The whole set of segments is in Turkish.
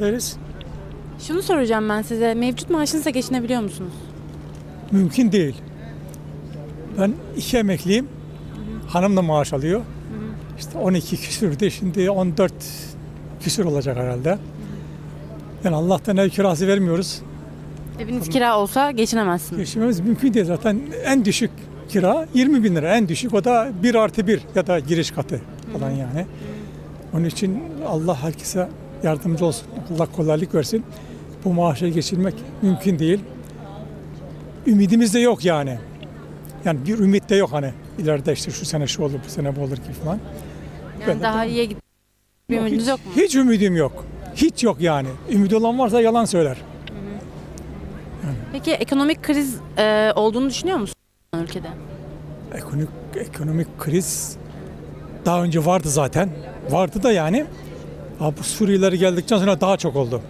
Deriz. Şunu soracağım ben size. Mevcut maaşınızla geçinebiliyor musunuz? Mümkün değil. Ben iki emekliyim. Hanım da maaş alıyor. İşte 12 küsürdü. Şimdi 14 küsür olacak herhalde. Yani Allah'tan ev kirası vermiyoruz. Eviniz kira olsa geçinemezsiniz. Geçinmemiz mümkün değil. Zaten en düşük kira 20 bin lira. En düşük o da 1 artı 1 ya da giriş katı falan yani. Onun için Allah herkese yardımcı olsun. Allah kolaylık versin. Bu maaşa geçirmek mümkün değil. Ümidimiz de yok yani. Yani bir ümit de yok hani. İleride işte şu sene şu olur, bu sene bu olur gibi falan. Yani Böyle daha iyiye git. Bir ümidiniz yok mu? Hiç ümidim yok. Hiç yok yani. Ümidi olan varsa yalan söyler. Peki ekonomik kriz e, olduğunu düşünüyor musunuz ülkede? Ekonomik, ekonomik kriz daha önce vardı zaten. Vardı da yani. Bu Suriyeliler geldikten sonra daha çok oldu.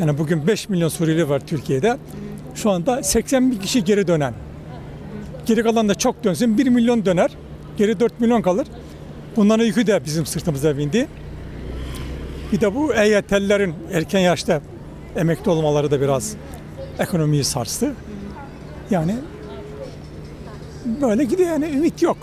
Yani bugün 5 milyon Suriyeli var Türkiye'de. Şu anda 80 bin kişi geri dönen. Geri kalan da çok dönsün 1 milyon döner. Geri 4 milyon kalır. Bunların yükü de bizim sırtımıza bindi. Bir de bu EYT'lilerin erken yaşta emekli olmaları da biraz ekonomiyi sarstı. Yani böyle gidiyor yani ümit yok.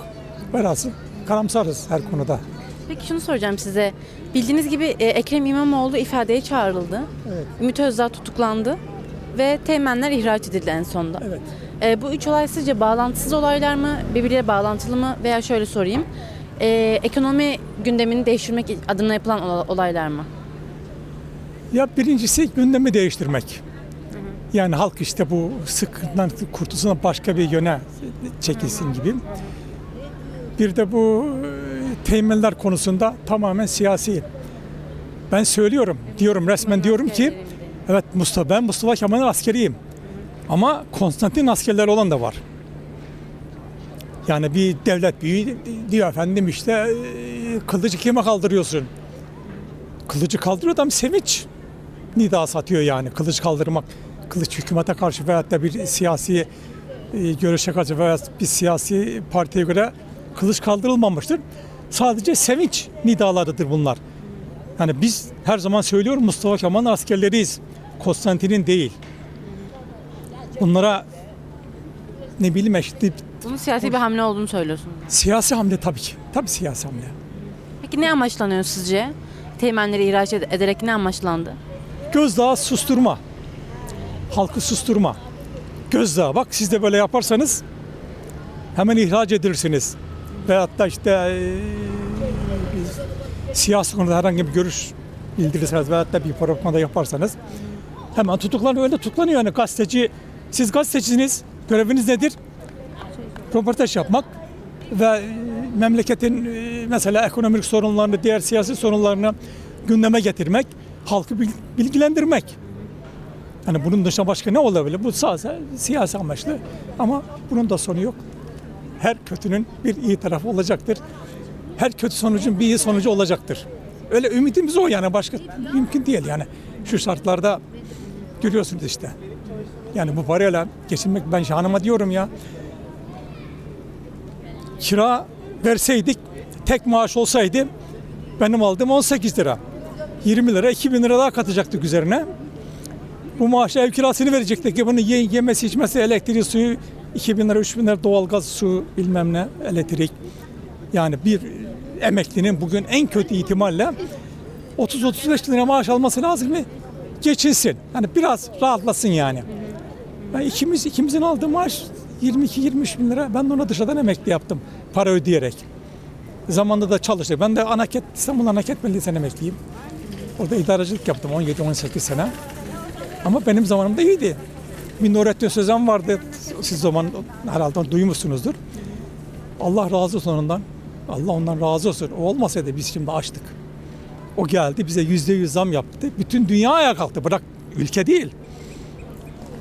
Velhasıl karamsarız her konuda. Peki şunu soracağım size. Bildiğiniz gibi e, Ekrem İmamoğlu ifadeye çağrıldı. Evet. Ümit Özdağ tutuklandı ve teğmenler ihraç edildi en sonunda. Evet. E, bu üç olay sizce bağlantısız olaylar mı, birbiriyle bağlantılı mı veya şöyle sorayım. E, ekonomi gündemini değiştirmek adına yapılan ola- olaylar mı? Ya birincisi gündemi değiştirmek. Yani halk işte bu sıkıntıdan kurtulsun başka bir yöne çekilsin gibi. Bir de bu e, teğmenler konusunda tamamen siyasi. Ben söylüyorum, diyorum resmen diyorum ki evet Mustafa ben Mustafa Kemal'in askeriyim. Ama Konstantin askerleri olan da var. Yani bir devlet büyüğü diyor efendim işte e, kılıcı kime kaldırıyorsun? Kılıcı kaldırıyor adam sevinç nida satıyor yani kılıç kaldırmak. Kılıç hükümete karşı veyahut da bir siyasi e, görüşe karşı veya bir siyasi partiye göre kılıç kaldırılmamıştır. Sadece sevinç nidalarıdır bunlar. Yani biz her zaman söylüyorum Mustafa Kemal'in askerleriyiz. Konstantin'in değil. Bunlara ne bileyim işte Bunun siyasi bir hamle olduğunu söylüyorsunuz. siyasi hamle tabii ki. Tabii siyasi hamle. Peki ne amaçlanıyor sizce? Teğmenleri ihraç ed- ederek ne amaçlandı? Gözdağı susturma. Halkı susturma. Gözdağı bak siz de böyle yaparsanız hemen ihraç edilirsiniz. Veyahut da işte biz siyasi konuda herhangi bir görüş bildirirseniz veyahut da bir propaganda yaparsanız hemen tutuklanıyor. Öyle tutuklanıyor yani gazeteci. Siz gazetecisiniz. Göreviniz nedir? Röportaj yapmak ve e, memleketin e, mesela ekonomik sorunlarını, diğer siyasi sorunlarını gündeme getirmek, halkı bil- bilgilendirmek. Yani bunun dışında başka ne olabilir? Bu sadece siyasi amaçlı ama bunun da sonu yok. Her kötünün bir iyi tarafı olacaktır. Her kötü sonucun bir iyi sonucu olacaktır. Öyle ümidimiz o yani başka mümkün değil yani. Şu şartlarda görüyorsunuz işte. Yani bu parayla geçinmek ben hanıma diyorum ya kira verseydik tek maaş olsaydı benim aldığım 18 lira. 20 lira 2000 lira daha katacaktık üzerine. Bu maaşa ev kirasını verecektik. Bunun ye- yemesi içmesi elektriği suyu 2000 lira 3000 lira doğalgaz su bilmem ne elektrik. Yani bir emeklinin bugün en kötü ihtimalle 30-35 lira maaş alması lazım mı? Geçinsin. Hani biraz rahatlasın yani. Ben ikimiz ikimizin aldığı maaş 22-23 bin lira. Ben de ona dışarıdan emekli yaptım. Para ödeyerek. Zamanında da çalıştık. Ben de Anaket, İstanbul Anaket Belediyesi'nden emekliyim. Orada idarecilik yaptım 17-18 sene. Ama benim zamanımda iyiydi. Bir Nurettin Sözen vardı. Siz zaman herhalde duymuşsunuzdur. Allah razı olsun ondan. Allah ondan razı olsun. O olmasaydı biz şimdi açtık. O geldi bize yüzde yüz zam yaptı. Bütün dünya ayağa kalktı. Bırak ülke değil.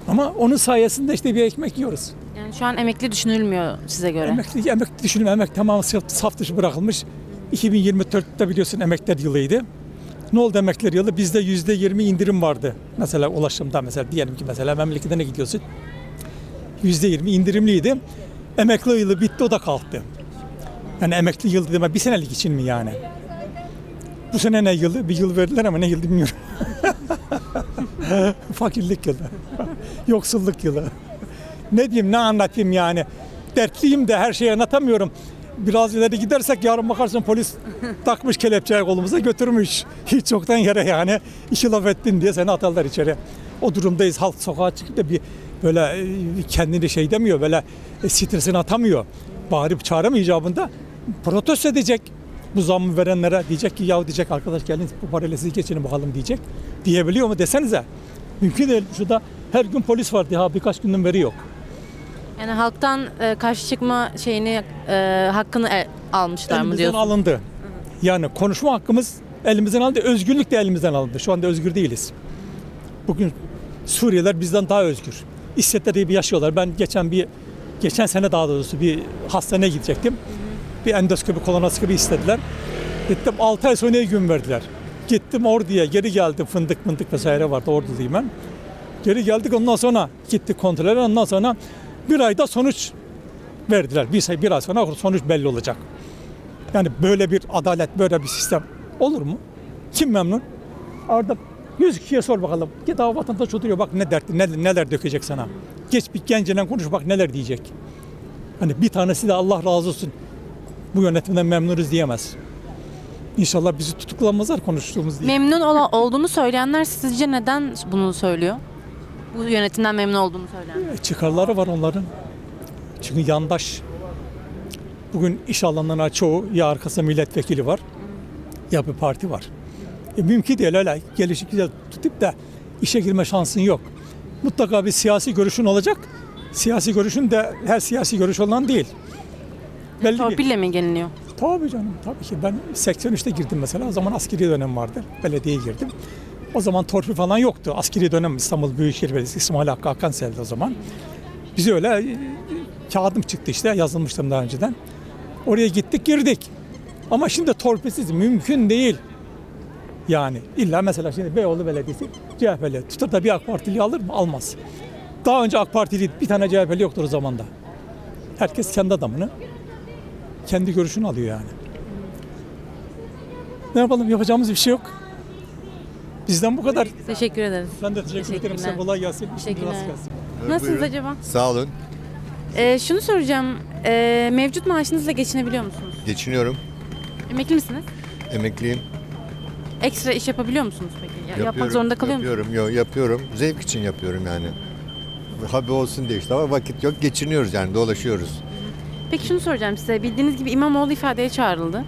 Ama onun sayesinde işte bir ekmek yiyoruz. Yani şu an emekli düşünülmüyor size göre. Emekli, emekli düşünün emek tamamen saf, saf dışı bırakılmış. 2024'te biliyorsun emekler yılıydı. Ne oldu emekler yılı? Bizde yüzde yirmi indirim vardı. Mesela ulaşımda mesela diyelim ki mesela memleketine gidiyorsun. Yüzde yirmi indirimliydi. Emekli yılı bitti o da kalktı. Yani emekli yılı deme bir senelik için mi yani? Bu sene ne yılı? Bir yıl verdiler ama ne yıl bilmiyorum. Fakirlik yılı. Yoksulluk yılı. ne diyeyim ne anlatayım yani. Dertliyim de her şeyi anlatamıyorum. Biraz ileri gidersek yarın bakarsın polis takmış kelepçeyi kolumuza götürmüş. Hiç çoktan yere yani işi laf ettin diye seni atarlar içeri. O durumdayız. Halk sokağa çıkıp da bir böyle e, kendini şey demiyor böyle e, stresini atamıyor. Bağırıp çağırma icabında protesto edecek. Bu zammı verenlere diyecek ki ya diyecek arkadaş gelin bu parayla siz geçinin bakalım diyecek. Diyebiliyor mu desenize. Mümkün değil. Şurada her gün polis var diye ha birkaç günden beri yok. Yani halktan e, karşı çıkma şeyini e, hakkını e, almışlar mı elimizden diyorsun? alındı. Yani konuşma hakkımız elimizden alındı. Özgürlük de elimizden alındı. Şu anda özgür değiliz. Bugün Suriyeliler bizden daha özgür. İstedikleri gibi yaşıyorlar. Ben geçen bir geçen sene daha doğrusu bir hastaneye gidecektim. Bir endoskopi, kolonoskopi istediler. Gittim 6 ay sonra gün verdiler. Gittim Ordu'ya geri geldim. Fındık mındık vesaire vardı Ordu'luyum ben. Geri geldik ondan sonra gittik kontrole ondan sonra bir ayda sonuç verdiler. Bir, bir ay sonra sonuç belli olacak. Yani böyle bir adalet, böyle bir sistem olur mu? Kim memnun? Orada 100 kişiye sor bakalım. Git daha vatandaş oturuyor bak ne dertli, neler, neler dökecek sana. Geç bir genciyle konuş bak neler diyecek. Hani bir tanesi de Allah razı olsun bu yönetimden memnunuz diyemez. İnşallah bizi tutuklamazlar konuştuğumuz diye. Memnun ola- olduğunu söyleyenler sizce neden bunu söylüyor? Bu yönetimden memnun olduğunu söyleyenler. E, Çıkarları var onların. Çünkü yandaş. Bugün iş alanlarına çoğu ya arkasında milletvekili var ya bir parti var. E, mümkün değil öyle gelişik güzel tutup da işe girme şansın yok. Mutlaka bir siyasi görüşün olacak. Siyasi görüşün de her siyasi görüş olan değil. Belli bir. Torpille mi geliniyor? Tabii canım tabii ki. Ben 83'te girdim mesela. O zaman askeri dönem vardı. Belediyeye girdim. O zaman torpil falan yoktu. Askeri dönem İstanbul Büyükşehir Belediyesi İsmail Hakkı Hakansel'di o zaman. Bize öyle e, kağıdım çıktı işte yazılmıştım daha önceden. Oraya gittik girdik. Ama şimdi torpilsiz mümkün değil. Yani illa mesela şimdi Beyoğlu Belediyesi CHP'li tutar da bir AK Partili alır mı? Almaz. Daha önce AK Partili bir tane CHP'li yoktur o zaman da. Herkes kendi adamını kendi görüşünü alıyor yani. Ne yapalım yapacağımız bir şey yok. Bizden bu kadar. Teşekkür ederiz. Ben de teşekkür ederim. Size kolay gelsin. Teşekkürler. rast gelsin. Nasılsınız Buyurun. acaba? Sağ olun. Ee, şunu soracağım. Ee, mevcut maaşınızla geçinebiliyor musunuz? Geçiniyorum. Emekli misiniz? Emekliyim. Ekstra iş yapabiliyor musunuz peki? Ya- Yapıyorum. yapmak zorunda kalıyor musunuz? Yapıyorum. Yo, yapıyorum. Zevk için yapıyorum yani. Habi olsun diye işte ama vakit yok. Geçiniyoruz yani dolaşıyoruz. Peki şunu soracağım size. Bildiğiniz gibi İmamoğlu ifadeye çağrıldı.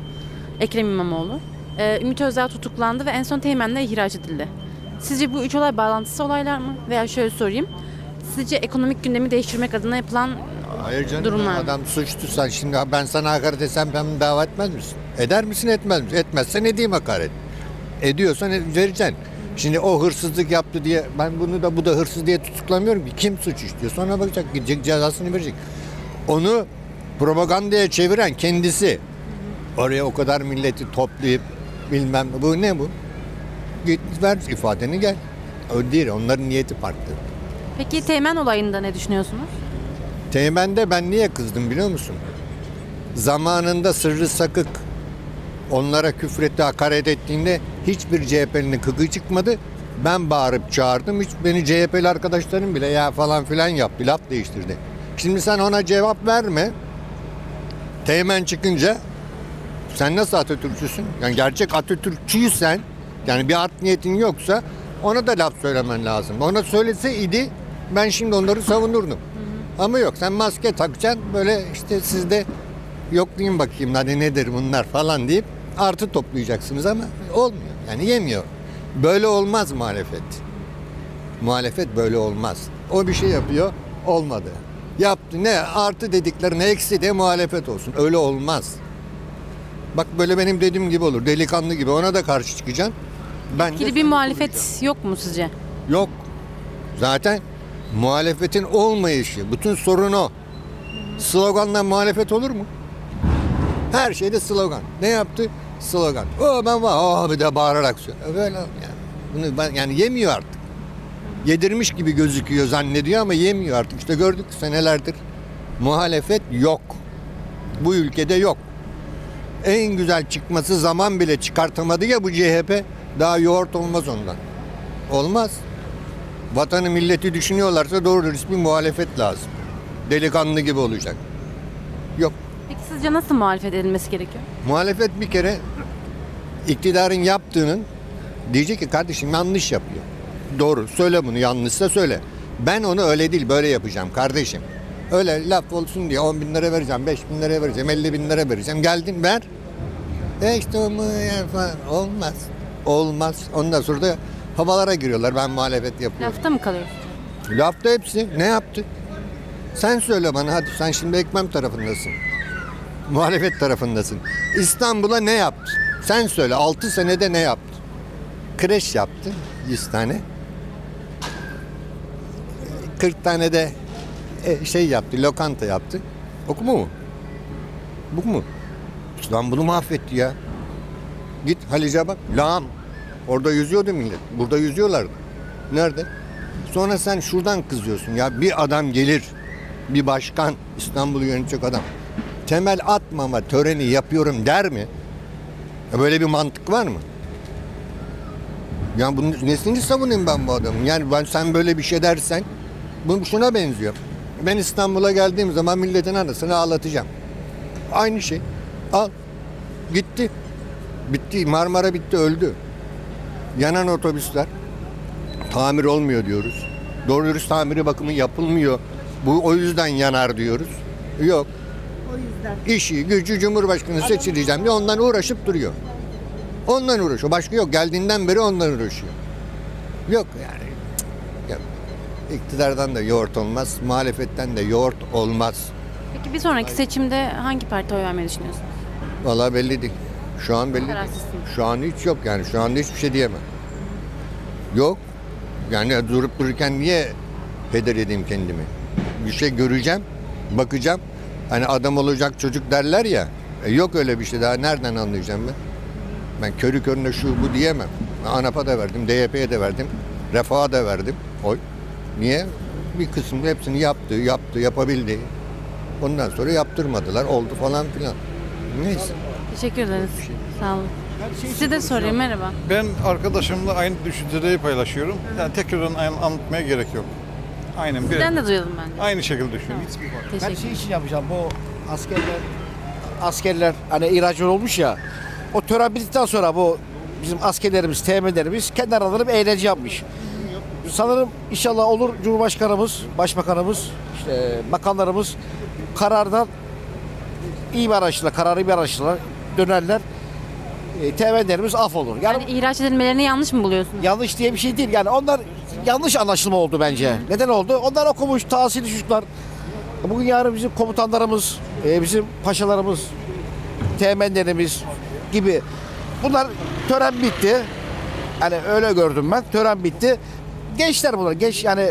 Ekrem İmamoğlu. Ee, Ümit Özdağ tutuklandı ve en son teğmenle ihraç edildi. Sizce bu üç olay bağlantısı olaylar mı? Veya şöyle sorayım. Sizce ekonomik gündemi değiştirmek adına yapılan Hayır canım Durumlar mı? adam suçlu sen şimdi ben sana hakaret etsem ben dava etmez misin? Eder misin etmez misin? Etmezsen ne diyeyim hakaret? Ediyorsan e- vereceksin. Şimdi o hırsızlık yaptı diye ben bunu da bu da hırsız diye tutuklamıyorum ki. Kim suç işliyor? Sonra bakacak gidecek cezasını verecek. Onu propagandaya çeviren kendisi. Oraya o kadar milleti toplayıp bilmem bu ne bu? Git ver ifadeni gel. O değil onların niyeti farklı. Peki teğmen olayında ne düşünüyorsunuz? Teğmen'de ben niye kızdım biliyor musun? Zamanında Sırrı Sakık onlara küfretti, hakaret ettiğinde hiçbir CHP'linin kıkı çıkmadı. Ben bağırıp çağırdım. Hiç beni CHP'li arkadaşlarım bile ya falan filan yaptı, laf değiştirdi. Şimdi sen ona cevap verme. Teğmen çıkınca sen nasıl Atatürkçüsün? Yani gerçek Atatürkçüysen yani bir art niyetin yoksa ona da laf söylemen lazım. Ona söylese idi ben şimdi onları savunurdum. Ama yok sen maske takacaksın böyle işte sizde yoklayayım bakayım hadi nedir bunlar falan deyip artı toplayacaksınız ama olmuyor. Yani yemiyor. Böyle olmaz muhalefet. Muhalefet böyle olmaz. O bir şey yapıyor olmadı. Yaptı ne artı dediklerine eksi de muhalefet olsun. Öyle olmaz. Bak böyle benim dediğim gibi olur. Delikanlı gibi ona da karşı çıkacaksın. Ben Etkili bir muhalefet yok mu sizce? Yok. Zaten muhalefetin olmayışı, bütün sorun o. Sloganla muhalefet olur mu? Her şeyde slogan. Ne yaptı? Slogan. O ben var. Oh bir de bağırarak söylüyor. Böyle yani. Bunu ben, yani yemiyor artık. Yedirmiş gibi gözüküyor zannediyor ama yemiyor artık. İşte gördük senelerdir. Muhalefet yok. Bu ülkede yok. En güzel çıkması zaman bile çıkartamadı ya bu CHP. Daha yoğurt olmaz ondan. Olmaz. Vatanı milleti düşünüyorlarsa doğru dürüst bir muhalefet lazım. Delikanlı gibi olacak. Yok. Peki sizce nasıl muhalefet edilmesi gerekiyor? Muhalefet bir kere iktidarın yaptığının diyecek ki kardeşim yanlış yapıyor. Doğru söyle bunu yanlışsa söyle. Ben onu öyle değil böyle yapacağım kardeşim. Öyle laf olsun diye 10 bin lira vereceğim, 5 bin lira vereceğim, 50 bin lira vereceğim. Geldin ver. E işte o. Olmaz. Olmaz. Ondan sonra da havalara giriyorlar. Ben muhalefet yapıyorum. Lafta mı kalıyoruz? Lafta hepsi. Ne yaptı? Sen söyle bana hadi. Sen şimdi ekmem tarafındasın. Muhalefet tarafındasın. İstanbul'a ne yaptı? Sen söyle. 6 senede ne yaptı? Kreş yaptı. 100 tane. 40 tane de e, şey yaptı. Lokanta yaptı. Okuma mu? Bu mu? İstanbul'u mahvetti ya. Git Halice bak. Lağım. Orada yüzüyordu millet. Burada yüzüyorlardı. Nerede? Sonra sen şuradan kızıyorsun ya bir adam gelir, bir başkan İstanbul'u yönetecek adam. Temel atmama töreni yapıyorum der mi? Ya Böyle bir mantık var mı? Yani bunun nesini savunayım ben bu adamın? Yani ben sen böyle bir şey dersen bu şuna benziyor. Ben İstanbul'a geldiğim zaman milletin anasını ağlatacağım. Aynı şey. Al. Gitti. Bitti. Marmara bitti öldü. Yanan otobüsler tamir olmuyor diyoruz. Doğru dürüst tamiri bakımı yapılmıyor. Bu o yüzden yanar diyoruz. Yok. O yüzden. İşi, gücü Cumhurbaşkanı seçileceğim diye ondan uğraşıp duruyor. Ondan uğraşıyor. Başka yok. Geldiğinden beri ondan uğraşıyor. Yok yani. Yok. İktidardan da yoğurt olmaz, muhalefetten de yoğurt olmaz. Peki bir sonraki seçimde hangi partiye oy vermeyi düşünüyorsunuz? Vallahi belli değil. Şu an belli değil. Kararsızsın. Şu an hiç yok yani. Şu anda hiçbir şey diyemem. Yok. Yani durup dururken niye heder edeyim kendimi? Bir şey göreceğim, bakacağım. Hani adam olacak çocuk derler ya. E yok öyle bir şey daha. Nereden anlayacağım ben? Ben körü körüne şu bu diyemem. ANAP'a da verdim, DYP'ye de verdim, Refah'a da verdim. Oy. Niye? Bir kısmı hepsini yaptı, yaptı, yapabildi. Ondan sonra yaptırmadılar, oldu falan filan. Neyse. Teşekkür ederiz. Sağ olun. Size de sorayım merhaba. Ben arkadaşımla aynı düşünceleri paylaşıyorum. Yani tekrardan an- anlatmaya gerek yok. Aynen bir Sizden de duyalım bence. aynı şekilde düşünüyorum. Hiçbir fark yok. Ben Teşekkür şey için yapacağım bu askerler askerler hani ihraç olmuş ya o tören bittikten sonra bu bizim askerlerimiz, teğmenlerimiz kendi aralarında bir eğlence yapmış. Sanırım inşallah olur Cumhurbaşkanımız, Başbakanımız, işte bakanlarımız karardan iyi bir araçla, kararı bir araçla dönerler. E, teğmenlerimiz af olur. Yani Yani ihraç edilmelerini yanlış mı buluyorsunuz? yanlış diye bir şey değil. Yani onlar yanlış anlaşılma oldu bence. Neden oldu? Onlar okumuş, tahsili çocuklar. Bugün yarın bizim komutanlarımız, e, bizim paşalarımız, teğmenlerimiz gibi. Bunlar tören bitti. Yani öyle gördüm ben. Tören bitti. Gençler bunlar. Genç yani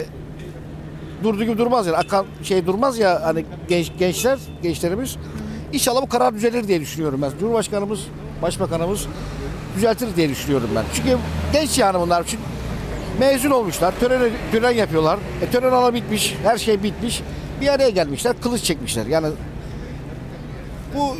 durduğu gibi durmaz yani. Akan şey durmaz ya hani genç, gençler, gençlerimiz. İnşallah bu karar düzelir diye düşünüyorum ben. Cumhurbaşkanımız, Başbakanımız düzeltir diye düşünüyorum ben. Çünkü genç yani bunlar. Çünkü mezun olmuşlar. Tören, tören yapıyorlar. E, tören ala bitmiş. Her şey bitmiş. Bir araya gelmişler. Kılıç çekmişler. Yani bu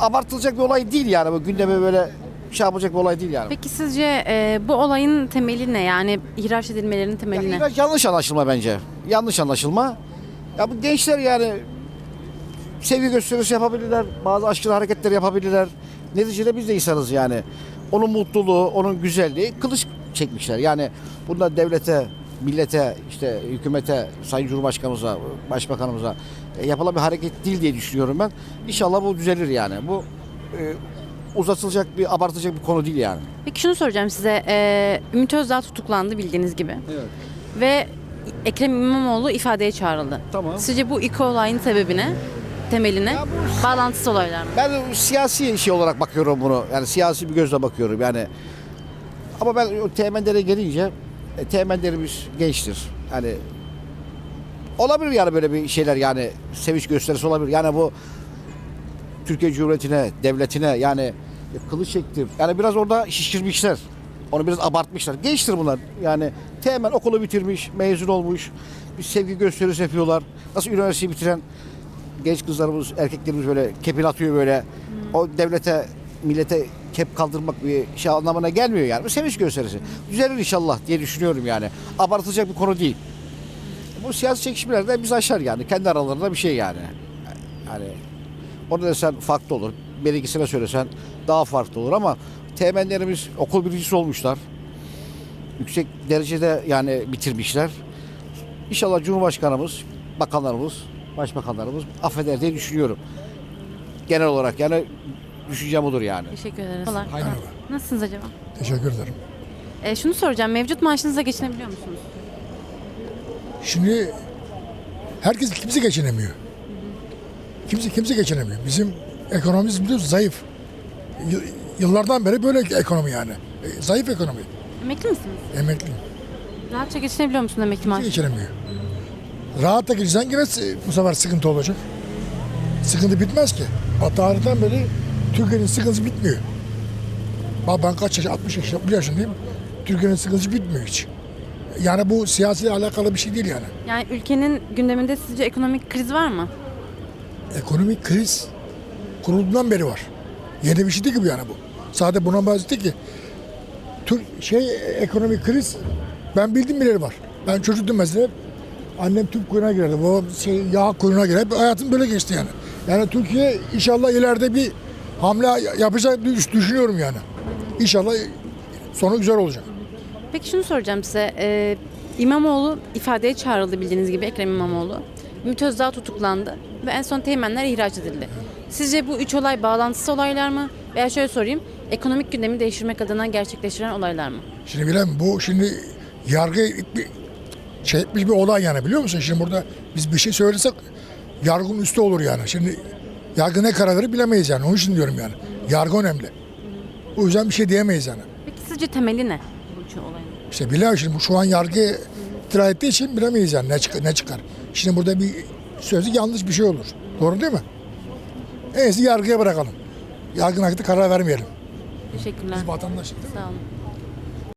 abartılacak bir olay değil yani. Bu gündeme böyle şey yapılacak bir olay değil yani. Peki sizce e, bu olayın temeli ne? Yani ihraç edilmelerinin temeli Yani ne? yanlış anlaşılma bence. Yanlış anlaşılma. Ya bu gençler yani sevgi gösterisi yapabilirler. Bazı aşkın hareketler yapabilirler. Neticede biz de insanız yani. Onun mutluluğu, onun güzelliği kılıç çekmişler. Yani bunda devlete, millete, işte hükümete, Sayın Cumhurbaşkanımıza, Başbakanımıza e, yapılan bir hareket değil diye düşünüyorum ben. İnşallah bu düzelir yani. Bu e, uzatılacak bir, abartılacak bir konu değil yani. Peki şunu soracağım size. E, Ümit Özdağ tutuklandı bildiğiniz gibi. Ve Ekrem İmamoğlu ifadeye çağrıldı. Tamam. Sizce bu iki olayın sebebi ne? Temeli ne? Ya bu- Bağlantısı olaylar mı? Ben siyasi şey olarak bakıyorum bunu. Yani siyasi bir gözle bakıyorum yani. Ama ben o gelince e, teğmenlerimiz gençtir. Yani olabilir yani böyle bir şeyler yani sevinç gösterisi olabilir. Yani bu Türkiye Cumhuriyeti'ne, devletine yani e, kılıç çektir. Yani biraz orada şişirmişler. Onu biraz abartmışlar. Gençtir bunlar. Yani teğmen okulu bitirmiş, mezun olmuş. Bir sevgi gösterisi yapıyorlar. Nasıl üniversiteyi bitiren genç kızlarımız, erkeklerimiz böyle kepil atıyor böyle. O devlete, millete tep kaldırmak bir şey anlamına gelmiyor yani. Bu sevinç gösterisi. Düzelir inşallah diye düşünüyorum yani. Abartılacak bir konu değil. Bu siyasi çekişmeler de biz aşar yani. Kendi aralarında bir şey yani. Yani orada desen farklı olur. Benimkisine söylesen daha farklı olur ama temenlerimiz okul birincisi olmuşlar. Yüksek derecede yani bitirmişler. İnşallah Cumhurbaşkanımız, bakanlarımız, başbakanlarımız affeder diye düşünüyorum. Genel olarak yani düşüncem odur yani. Teşekkür ederiz. Kolay. Aynen. Nasılsınız acaba? Teşekkür ederim. E, şunu soracağım. Mevcut maaşınızla geçinebiliyor musunuz? Şimdi herkes kimse geçinemiyor. Kimse kimse geçinemiyor. Bizim ekonomimiz biliyorsun zayıf. Yıl- Yıllardan beri böyle ekonomi yani. E, Zayıf ekonomi. Emekli misiniz? Emekli. Rahatça geçinebiliyor musunuz emekli Kimse maaşı? geçinemiyor. Rahat da geçsen yine bu sefer sıkıntı olacak. Sıkıntı bitmez ki. Tarihten beri Türkiye'nin sıkıntısı bitmiyor. Bak ben kaç yaş, 60 yaş, 60 yaşındayım. Türkiye'nin sıkıntısı bitmiyor hiç. Yani bu siyasiyle alakalı bir şey değil yani. Yani ülkenin gündeminde sizce ekonomik kriz var mı? ekonomik kriz kurulduğundan beri var. Yeni bir şey değil ki bu yani bu. Sadece buna bahsetti ki Türk şey ekonomik kriz ben bildiğim bileli var. Ben çocuktum mesela annem tüp kuyruğuna girerdi. Babam şey yağ kuyruğuna girer. Hayatım böyle geçti yani. Yani Türkiye inşallah ileride bir hamle yapacak düş- düşünüyorum yani. İnşallah sonu güzel olacak. Peki şunu soracağım size. E, İmamoğlu ifadeye çağrıldı bildiğiniz gibi Ekrem İmamoğlu. Ümit Özdağ tutuklandı ve en son teğmenler ihraç edildi. Sizce bu üç olay bağlantısı olaylar mı? Veya şöyle sorayım. Ekonomik gündemi değiştirmek adına gerçekleştiren olaylar mı? Şimdi bilen bu şimdi yargı şey etmiş bir olay yani biliyor musun? Şimdi burada biz bir şey söylesek yargının üstü olur yani. Şimdi yargı ne karar verir bilemeyiz yani. Onun için diyorum yani. Yargı önemli. O yüzden bir şey diyemeyiz yani. Peki sizce temeli ne bu olayın? İşte bilemem şimdi bu şu an yargı itiraz ettiği için bilemeyiz yani ne çıkar. Ne çıkar. Şimdi burada bir sözü yanlış bir şey olur. Doğru değil mi? En iyisi yargıya bırakalım. Yargının hakkında karar vermeyelim. Teşekkürler. Biz vatandaşız? Sağ olun.